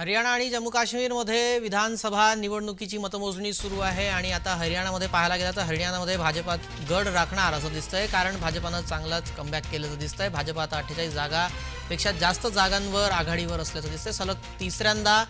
हरियाणा आणि जम्मू काश्मीरमध्ये विधानसभा निवडणुकीची मतमोजणी सुरू आहे आणि आता हरियाणामध्ये पाहायला गेलं तर हरियाणामध्ये भाजपात गड राखणार असं दिसतंय. कारण भाजपानं चांगलाच कमबॅक केल्याचं दिसतंय. भाजपा आता अठ्ठेचाळीस जागापेक्षा जास्त जागांवर आघाडीवर असल्याचं दिसतंय. सलग तिसऱ्यांदा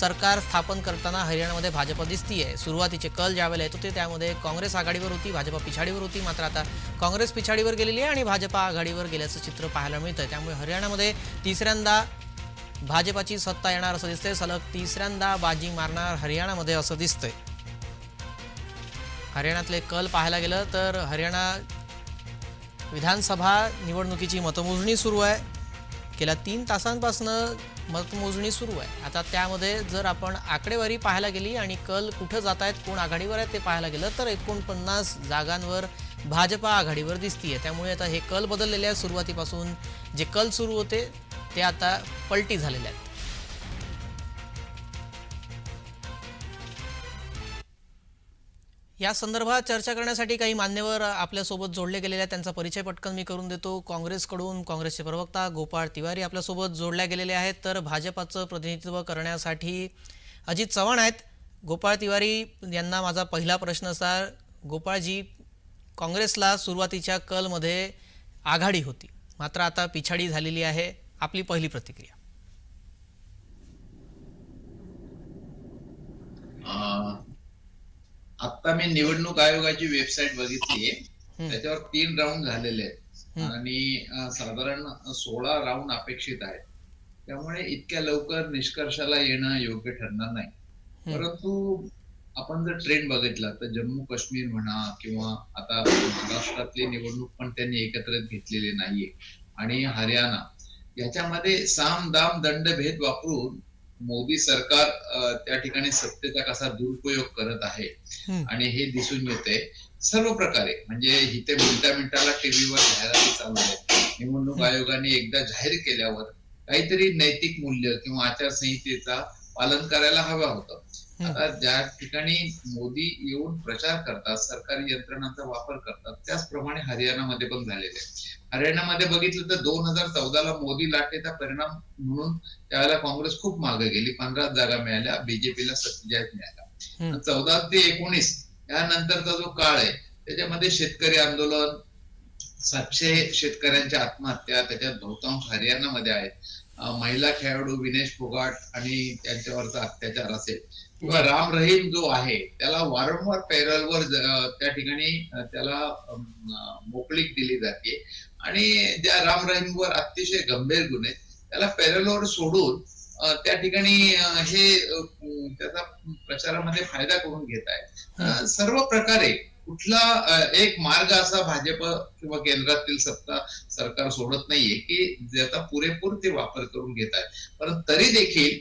सरकार स्थापन करताना हरियाणामध्ये भाजप दिसतीये. सुरुवातीचे कल ज्यावेळेला येत होते त्यामध्ये काँग्रेस आघाडीवर होती भाजपा पिछाडीवर होती. मात्र आता काँग्रेस पिछाडीवर गेलेली आहे आणि भाजपा आघाडीवर गेल्याचं चित्र पाहायला मिळतं त्यामुळे हरियाणामध्ये तिसऱ्यांदा भाजपाची सत्ता येणार असं दिसतंय. सलग तिसऱ्यांदा बाजी मारणार हरियाणामध्ये असं दिसतंय. हरियाणातले कल पाहायला गेलं तर हरियाणा विधानसभा निवडणुकीची मतमोजणी सुरू आहे. गेल्या तीन तासांपासून मतमोजणी सुरू आहे. आता त्यामध्ये जर आपण आकडेवारी पाहायला गेली आणि कल कुठं जात आहेत कोण आघाडीवर आहेत ते पाहायला गेलं तर एकोणपन्नास जागांवर भाजपा आघाडीवर दिसतीये. त्यामुळे आता हे कल बदललेले आहेत. सुरुवातीपासून जे कल सुरू होते ते आता पलटी झालेले आहेत. या संदर्भात चर्चा करण्यासाठी काही मान्यवर आपल्यासोबत जोडले गेलेले आहेत. त्यांचा परिचय पटकन मी करून देतो. काँग्रेसकडून काँग्रेसचे प्रवक्ता गोपाळ तिवारी आपल्यासोबत जोडल्या गेलेले आहेत. तर भाजपाचं प्रतिनिधित्व करण्यासाठी अजित चव्हाण आहेत. गोपाळ तिवारी यांना माझा पहिला प्रश्न असा गोपाळजी काँग्रेसला सुरुवातीच्या कलमध्ये आघाडी होती. मात्र आता पिछाडी झालेली आहे. आपली पहिली प्रतिक्रिया. आता मी निवडणूक आयोगाची वेबसाईट बघितली. त्याच्यावर तीन राऊंड झालेले आहेत. आणि साधारण सोळा राऊंड अपेक्षित आहेत. त्यामुळे इतक्या लवकर निष्कर्षाला येणं योग्य ठरणार नाही. परंतु आपण जर ट्रेंड बघितला तर जम्मू काश्मीर म्हणा किंवा आता महाराष्ट्रातली निवडणूक पण त्यांनी एकत्रित घेतलेली नाहीये. आणि हरियाणा याच्यामध्ये साम दाम दंड भेद वापरून मोदी सरकार त्या ठिकाणी सत्तेचा कसा दुरुपयोग करत आहे. आणि हे दिसून येते सर्व प्रकारे. म्हणजे इथे मिनिटा मिनिटाला टीव्हीवर जाहिराती चालू आहेत. निवडणूक आयोगाने एकदा जाहीर केल्यावर काहीतरी नैतिक मूल्य किंवा आचारसंहितेचा पालन करायला हवं होतं. आता ज्या ठिकाणी मोदी येऊन प्रचार करतात सरकारी यंत्रणांचा वापर करतात त्याचप्रमाणे हरियाणामध्ये पण झालेले आहे. हरियाणामध्ये बघितलं तर दोन हजार चौदाला मोदी लाटेचा परिणाम म्हणून त्यावेळेला काँग्रेस खूप मागे गेली. पंधरा जागा मिळाल्या बीजेपीला सत्तेचाळीस मिळाल्या. हम्म. चौदा ते एकोणीस यानंतरचा जो काळ आहे त्याच्यामध्ये शेतकरी आंदोलन सातशे शेतकऱ्यांच्या आत्महत्या त्याच्यात बहुतांश हरियाणामध्ये आहेत. महिला खेळाडू विनेश फोगाट आणि त्यांच्यावरचा अत्याचार असेल. किंवा राम रहीम जो आहे त्याला वारंवार पॅरलवर त्या ठिकाणी त्याला मोकळीक दिली जाते. आणि ज्या राम रहीमवर अतिशय गंभीर गुन्हे आहेत, त्याला पॅरलवर सोडून त्या ठिकाणी हे त्याचा प्रचारामध्ये फायदा करून घेत आहे. सर्व प्रकारे कुठला एक मार्ग असा भाजप किंवा केंद्रातील सत्ता सरकार सोडत नाहीये की ज्याचा पुरेपूर ते वापर करून घेत आहे. परंतु तरी देखील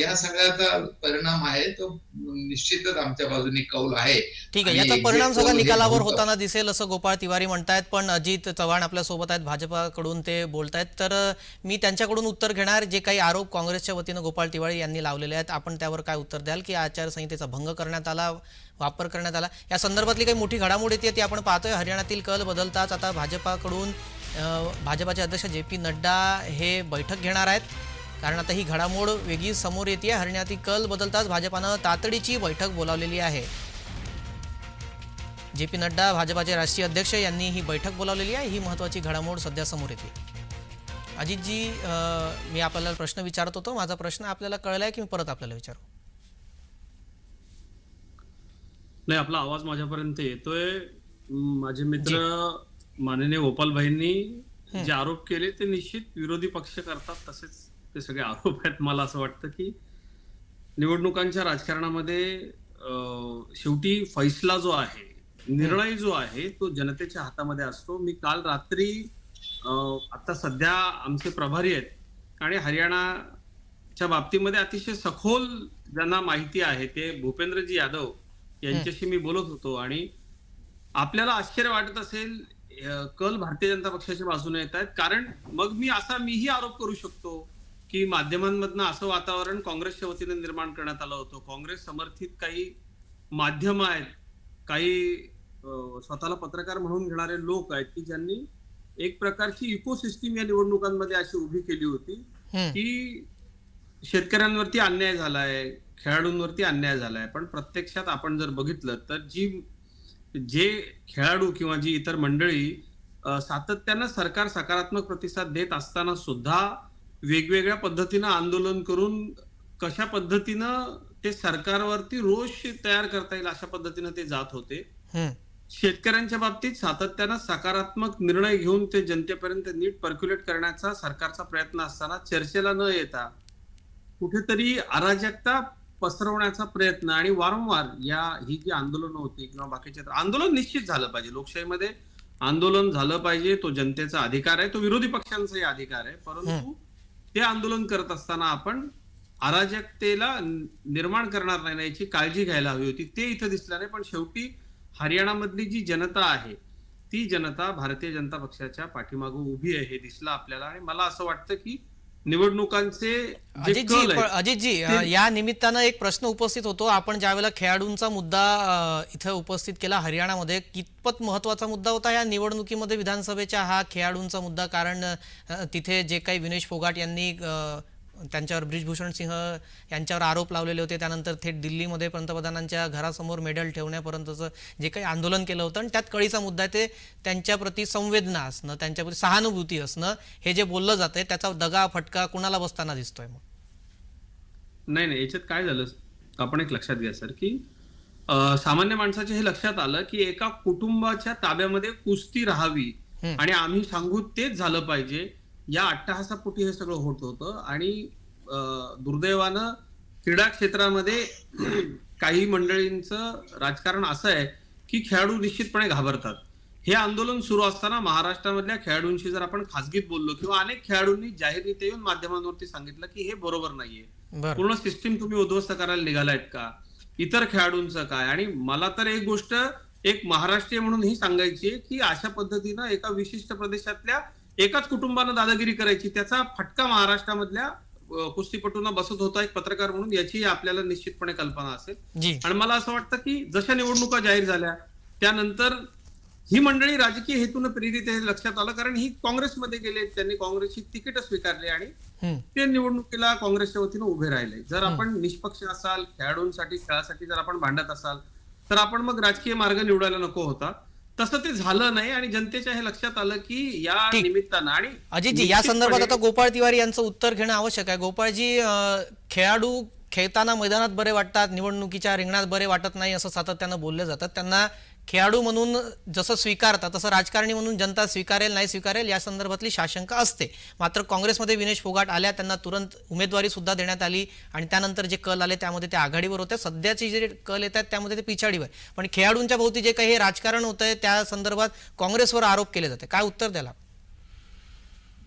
या सगळ्याचा परिणाम आहे तो निश्चितच आमच्या बाजूने कौल आहे. ठीक आहे याचा परिणाम सगळा निकालावर होताना दिसेल असं गोपाळ तिवारी म्हणतायत पण अजित चव्हाण आपल्यासोबत आहेत भाजपाकडून ते बोलतायत. तर मी त्यांच्याकडून उत्तर घेणार जे काही आरोप काँग्रेसच्या वतीनं गोपाळ तिवारी यांनी लावलेले आहेत आपण त्यावर काय उत्तर द्याल? की आचारसंहितेचा भंग करण्यात आला वापर करण्यात आला? या संदर्भातली काही मोठी घडामोड येते ती आपण पाहतोय. हरियाणातील कल बदलताच आता भाजपाकडून भाजपाचे अध्यक्ष जे पी नड्डा हे बैठक घेणार आहेत. कारण आता ही घडामोड वेगळी समोर येते हरियाणातील कल बदलताच भाजपानं तातडीची बैठक बोलावलेली आहे. जे पी नड्डा भाजपाचे राष्ट्रीय अध्यक्ष यांनी ही बैठक बोलावलेली आहे. ही महत्त्वाची घडामोड सध्या समोर येते. अजितजी मी आपल्याला प्रश्न विचारत होतो. माझा प्रश्न आपल्याला कळलाय की मी परत आपल्याला विचारू? नाही आपला आवाज माझ्यापर्यंत येतोय. माझे मित्र माननीय गोपालभाईंनी जे आरोप केले ते निश्चित विरोधी पक्ष करतात तसेच ते सगळे आरोप आहेत. मला असं वाटतं की निवडणुकांच्या राजकारणामध्ये शेवटी फैसला जो आहे निर्णय जो आहे तो जनतेच्या हातामध्ये असतो. मी काल रात्री आता सध्या आमचे प्रभारी आहेत आणि हरियाणाच्या बाबतीमध्ये अतिशय सखोल ज्यांना माहिती आहे ते भूपेंद्रजी यादव यांच्याशी मी बोलत होतो आणि आपल्याला आश्चर्य वाटत असेल कल भारतीय जनता पक्षाच्या बाजूने येत आहेत. कारण मग मी असा मीही आरोप करू शकतो. की माध्यमांमधनं असं वातावरण काँग्रेसच्या वतीने निर्माण करण्यात आलं होतं काँग्रेस समर्थित काही माध्यम आहेत काही स्वतःला पत्रकार म्हणून घेणारे लोक आहेत की ज्यांनी एक प्रकारची इकोसिस्टीम या निवडणुकांमध्ये अशी उभी केली होती. की शेतकऱ्यांवरती अन्याय झालाय खेळाडूंवरती अन्याय झालाय पण प्रत्यक्षात आपण जर बघितलं तर जी जे खेळाडू किंवा जी इतर मंडळी सातत्यानं सरकार सकारात्मक प्रतिसाद देत असताना सुद्धा वेगवेगळ्या पद्धतीनं आंदोलन करून कशा पद्धतीनं ते सरकारवरती रोष तयार करता येईल अशा पद्धतीनं ते जात होते. शेतकऱ्यांच्या बाबतीत सातत्यानं सकारात्मक निर्णय घेऊन ते जनतेपर्यंत नीट पर्क्युलेट करण्याचा सरकारचा प्रयत्न असताना चर्चेला न येता कुठेतरी अराजकता पसरवण्याचा प्रयत्न आणि वारंवार या ही जी आंदोलनं होती किंवा बाकीचे आंदोलन निश्चित झालं पाहिजे. लोकशाहीमध्ये आंदोलन झालं पाहिजे तो जनतेचा अधिकार आहे तो विरोधी पक्षांचाही अधिकार आहे परंतु ते आंदोलन करत असताना आपण अराजकतेला निर्माण करणार नाही ना याची काळजी घ्यायला हवी होती. ते इथं दिसलं नाही पण शेवटी हरियाणामधली जी जनता आहे ती जनता भारतीय जनता पक्षाच्या पाठीमागं उभी आहे हे दिसलं आपल्याला. आणि मला असं वाटतं की निवडणुकांचे जे अजितजी अजितजी या निमित्तानं एक प्रश्न उपस्थित होतो. आपण ज्यावेळेला खेळाडूंचा मुद्दा इथं उपस्थित केला हरियाणामध्ये कितपत महत्त्वाचा मुद्दा होता या निवडणुकीमध्ये विधानसभेच्या हा खेळाडूंचा मुद्दा? कारण तिथे जे काही विनेश फोगाट यांनी त्यांच्यावर ब्रिजभूषण सिंह यांच्यावर आरोप लावलेले होते. त्यानंतर थेट दिल्लीमध्ये पंतप्रधानांच्या घरासमोर मेडल ठेवण्यापर्यंतचं जे काही आंदोलन केलं होतं आणि त्यात कळीचा मुद्दा आहे ते त्यांच्याप्रती संवेदना असणं त्यांच्याप्रती सहानुभूती असणं हे जे बोललं जातंय त्याचा दगा फटका कुणाला बसताना दिसतोय मग? नाही नाही याच्यात काय झालं? आपण एक लक्षात घ्या सर की सामान्य माणसाच्या हे लक्षात आलं की एका कुटुंबाच्या ताब्यामध्ये कुस्ती राहावी. आणि आम्ही सांगू तेच झालं पाहिजे. या अट्टहासापोटी हे सगळं होत होतं आणि दुर्दैवानं क्रीडा क्षेत्रामध्ये काही मंडळींचं राजकारण असं आहे की खेळाडू निश्चितपणे घाबरतात. हे आंदोलन सुरू असताना महाराष्ट्रामधल्या खेळाडूंशी जर आपण खासगीत बोललो किंवा अनेक खेळाडूंनी जाहीररित्या येऊन माध्यमांवरती सांगितलं की हे बरोबर नाहीये. पूर्ण सिस्टीम तुम्ही उद्ध्वस्त करायला निघालायत का? इतर खेळाडूंचं काय? आणि मला तर एक गोष्ट एक महाराष्ट्रीय म्हणून ही सांगायची आहे की अशा पद्धतीनं एका विशिष्ट प्रदेशातल्या एकाच कुटुंबानं दादागिरी करायची त्याचा फटका महाराष्ट्रामधल्या कुस्तीपटूंना बसत होता एक पत्रकार म्हणून याची आपल्याला निश्चितपणे कल्पना असेल. आणि मला असं वाटतं की जशा निवडणुका जाहीर झाल्या त्यानंतर ही मंडळी राजकीय हेतून प्रेरित हे लक्षात आलं कारण ही काँग्रेसमध्ये गेले त्यांनी काँग्रेसची तिकीट स्वीकारली आणि. ते निवडणुकीला काँग्रेसच्या वतीनं उभे राहिले. जर आपण निष्पक्ष असाल खेळाडूंसाठी खेळासाठी जर आपण भांडत असाल तर आपण मग राजकीय मार्ग निवडायला नको होता. तसं ते झालं नाही आणि जनतेच्या हे लक्षात आलं की या. निमित्तानं आणि अजितजी या संदर्भात आता गोपाळ तिवारी यांचं उत्तर घेणं आवश्यक आहे गोपाळजी खेळाडू खेळताना मैदानात बरे वाटतात निवडणुकीच्या रिंगणात बरे वाटत नाही असं सातत्यानं बोलले जातात त्यांना खेळाडू म्हणून जसं स्वीकारतात तसं राजकारणी म्हणून जनता स्वीकारेल नाही स्वीकारेल या संदर्भातली शाशंका असते. मात्र काँग्रेसमध्ये विनेश फोगाट आल्या त्यांना तुरंत उमेदवारी सुद्धा देण्यात आली आणि त्यानंतर जे कल आले त्यामध्ये ते आघाडीवर होते सध्याचे जे कल येतात त्यामध्ये ते पिछाडीवर पण खेळाडूंच्या भोवती जे काही हे राजकारण होत आहे त्या संदर्भात काँग्रेसवर आरोप केले जाते काय उत्तर द्याला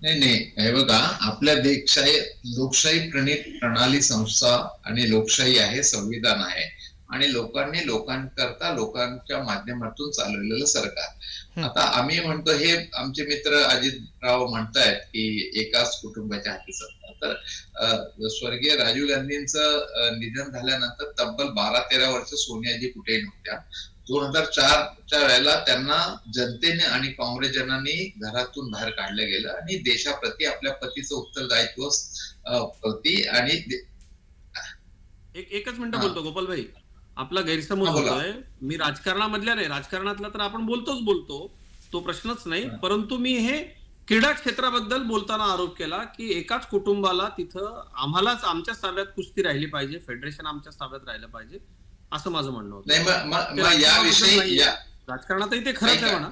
नाही नाही. हे बघा आपल्या देशाही लोकशाही प्रणित प्रणाली संस्था आणि लोकशाही आहे संविधान आहे. आणि लोकांनी लोकांकरता लोकांच्या माध्यमातून चालवलेलं सरकार. आता आम्ही म्हणतो हे आमचे मित्र अजितराव म्हणतायत की एकाच कुटुंबाच्या हाती सत्ता तर स्वर्गीय राजीव गांधींचं निधन झाल्यानंतर तब्बल बारा तेरा वर्ष सोनियाजी कुठेही नव्हत्या. दोन हजार चारच्या वेळेला त्यांना जनतेने आणि काँग्रेसजनांनी घरातून बाहेर काढलं गेलं आणि देशाप्रती आपल्या पतीचं उत्तरदायित्व प्रती आणि एकच मिनिट. बोलतो गोपाल भाई आपला गैरसमज. होतोय. मी राजकारणामधल्या नाही. राजकारणातला तर आपण बोलतोच बोलतो. तो प्रश्नच नाही. परंतु मी हे क्रीडा क्षेत्राबद्दल बोलताना आरोप केला की एकाच कुटुंबाला तिथं आम्हालाच आमच्याच ताब्यात कुस्ती राहिली पाहिजे. फेडरेशन आमच्याच ताब्यात राहिलं पाहिजे असं माझं म्हणणं होतं. राजकारणातही ते खरंच आहे. म्हणा.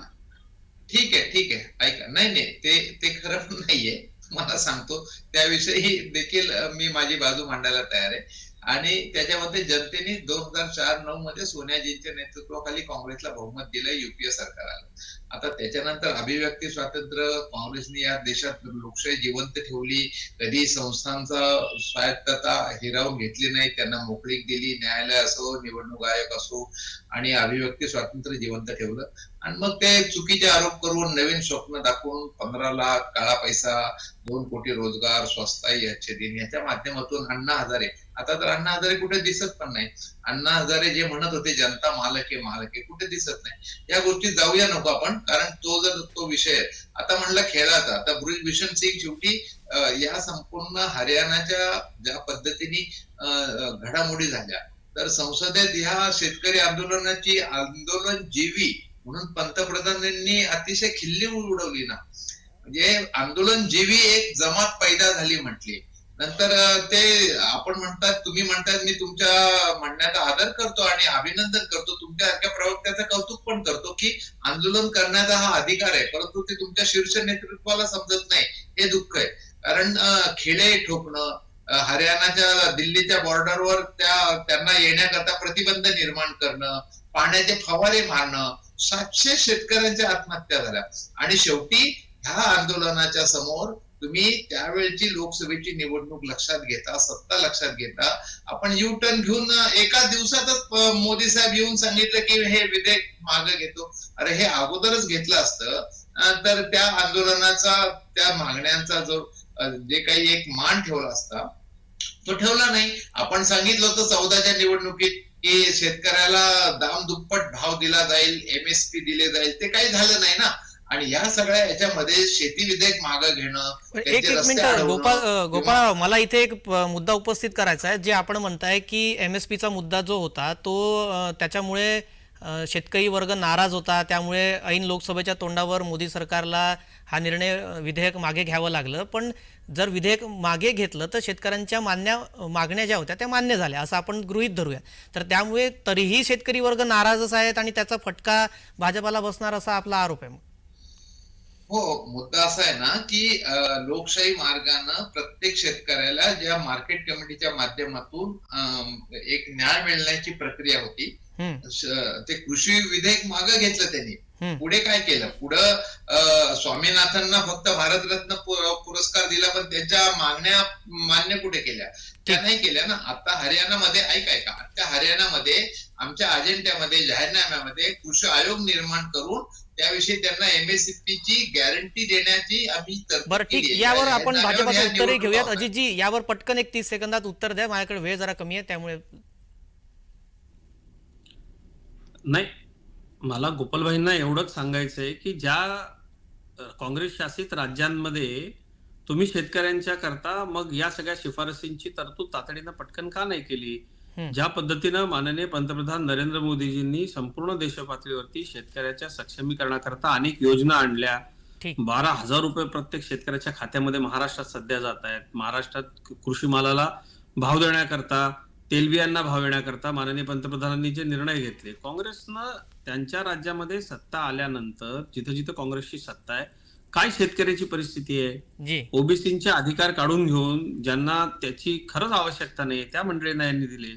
ठीक आहे ठीक आहे. ऐका. नाही नाही. ते ते खरं नाहीये. मला सांगतो. त्याविषयी देखील मी माझी बाजू मांडायला तयार आहे. आणि त्याच्यामध्ये जनतेने दोन हजार चार नऊ मध्ये सोनियाजींच्या नेतृत्वाखाली काँग्रेसला बहुमत दिलं युपीए सरकारला. आता त्याच्यानंतर अभिव्यक्ती स्वातंत्र्य काँग्रेसने या देशात लोकशाही जिवंत ठेवली कधी संस्थांचा स्वायत्तता हिरावून घेतली नाही त्यांना मोकळीक दिली न्यायालय असो निवडणूक आयोग असो आणि अभिव्यक्ती स्वातंत्र्य जिवंत ठेवलं. आणि मग ते चुकीचे आरोप करून नवीन स्वप्न दाखवून पंधरा लाख काळा पैसा दोन कोटी रोजगार स्वस्ताई अच्छे दिन याच्या माध्यमातून अण्णा हजारे. आता तर अण्णा हजारे कुठे दिसत पण नाही अण्णा हजारे जे म्हणत होते जनता मालक आहे मालक आहे कुठे दिसत नाही. या गोष्टी जाऊया नको आपण कारण तो जर तो विषय आता म्हणलं खेळाचा आता ब्रिजभूषण सिंग शेवटी या संपूर्ण हरियाणाच्या ज्या पद्धतीने घडामोडी झाल्या तर संसदेत ह्या शेतकरी आंदोलनाची आंदोलन जीवी म्हणून पंतप्रधानांनी अतिशय खिल्ली उडवली ना. म्हणजे आंदोलन जीवी एक जमात पैदा झाली म्हटली. नंतर ते आपण म्हणतात तुम्ही म्हणतात मी तुमच्या म्हणण्याचा आदर करतो आणि अभिनंदन करतो. तुमच्यासारख्या प्रवक्त्याचं कौतुक पण करतो की आंदोलन करण्याचा हा अधिकार आहे. परंतु ते तुमच्या शीर्ष नेतृत्वाला समजत नाही. हे दुःख आहे. कारण खेडे ठोकणं हरियाणाच्या दिल्लीच्या बॉर्डरवर त्या त्यांना येण्याकरता प्रतिबंध निर्माण करणं पाण्याचे फवारे मारणं सातशे शेतकऱ्यांच्या आत्महत्या झाल्या. आणि शेवटी ह्या आंदोलनाच्या समोर तुम्ही त्यावेळची लोकसभेची निवडणूक लक्षात घेता सत्ता लक्षात घेता. आपण यू टर्न घेऊन एका दिवसातच मोदी साहेब येऊन सांगितलं की हे विधेयक मागे घेतो. अरे हे अगोदरच घेतलं असतं. तर त्या आंदोलनाचा त्या मागण्यांचा जो जे काही एक मान ठेवला असता तो ठेवला नाही. आपण सांगितलं होतं चौदाच्या निवडणुकीत की शेतकऱ्याला दाम दुप्पट भाव दिला जाईल एमएसपी दिले जाईल ते काही झालं नाही ना. आणि या सगळ्या याच्यामध्ये शेती विधेयक मागं घेणं एक एक मिनिट गोपाळ गोपाळ मला इथे एक प- मुद्दा उपस्थित करायचा आहे जे आपण म्हणताय की एम एस पीचा मुद्दा जो होता तो त्याच्यामुळे शेतकरी वर्ग नाराज होता त्यामुळे ऐन लोकसभेच्या तोंडावर मोदी सरकारला हा निर्णय विधेयक मागे घ्यावं लागलं. पण जर विधेयक मागे घेतलं तर शेतकऱ्यांच्या मान्य मागण्या ज्या होत्या त्या मान्य झाल्या असं आपण गृहीत धरूया. तर त्यामुळे तरीही शेतकरी वर्ग नाराजच आहेत आणि त्याचा फटका भाजपाला बसणार असा आपला आरोप आहे हो मुद्दा असा आहे ना की लोकशाही मार्गानं प्रत्येक शेतकऱ्याला ज्या मार्केट कमिटीच्या माध्यमातून एक न्याय मिळण्याची प्रक्रिया होती. ते कृषी विधेयक मागं घेतलं त्यांनी. पुढे काय केलं? पुढं अं, स्वामीनाथनना फक्त भारतरत्न पुरस्कार दिला पण त्यांच्या मागण्या मान्य कुठे केल्या? त्या नाही केल्या ना. आता हरियाणामध्ये ऐक ऐका. आता हरियाणामध्ये आमच्या अजेंड्यामध्ये जाहीरनाम्यामध्ये कृषी आयोग निर्माण करून त्याविषयी त्यांना एमएसपी ची गॅरंटी देण्याची आम्ही बरं ठीक. यावर या आपण भाजपाचं उत्तरही घेऊयात. अजितजी यावर पटकन एक तीस सेकंदात उत्तर द्या. माझ्याकडे वेळ जरा कमी आहे त्यामुळे नाही मला गोपालभाईंना एवढंच सांगायचं आहे की ज्या काँग्रेस शासित राज्यांमध्ये तुम्ही शेतकऱ्यांच्या करता मग या सगळ्या शिफारसींची तरतूद तातडीनं पटकन का नाही केली. ज्या पद्धतीनं माननीय पंतप्रधान नरेंद्र मोदीजींनी संपूर्ण देशपातळीवरती शेतकऱ्याच्या सक्षमीकरणाकरता अनेक योजना आणल्या. बारा हजार रुपये प्रत्येक शेतकऱ्याच्या खात्यामध्ये महाराष्ट्रात सध्या जात आहेत. महाराष्ट्रात कृषी मालाला भाव देण्याकरता तेलबियांना भाव देण्याकरता माननीय पंतप्रधानांनी जे निर्णय घेतले. काँग्रेसनं त्यांच्या राज्यामध्ये सत्ता आल्यानंतर जिथं जिथं काँग्रेसची सत्ता आहे काय शेतकऱ्याची परिस्थिती आहे? ओबीसीचे अधिकार काढून घेऊन ज्यांना त्याची खरंच आवश्यकता नाही त्या मंडळींना यांनी दिले.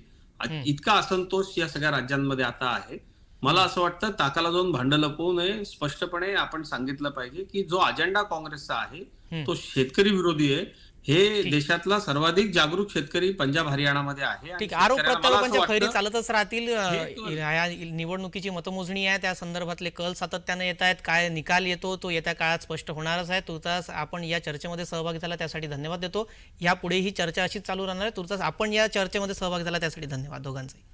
इतका असंतोष या सगळ्या राज्यांमध्ये आता आहे. मला असं वाटतं ताकाला जाऊन भांड लपवू नये. स्पष्टपणे आपण सांगितलं पाहिजे की जो अजेंडा काँग्रेसचा आहे. तो शेतकरी विरोधी आहे. हे. देशातला सर्वाधिक जागरूक शेतकरी पंजाब हरियाणामध्ये आहे ठीक आरोप प्रत्यारोपांच्या फैरी चालतच राहतील या निवडणुकीची मतमोजणी आहे. त्या संदर्भातले कल सातत्याने येत आहेत. काय निकाल येतो तो येत्या काळात स्पष्ट होणारच आहे. तुर्तास आपण या चर्चेमध्ये सहभागी झाला त्यासाठी धन्यवाद देतो. यापुढे ही चर्चा अशीच चालू राहणार आहे. तुर्तास आपण या चर्चेमध्ये सहभागी झाला त्यासाठी धन्यवाद दोघांचाही.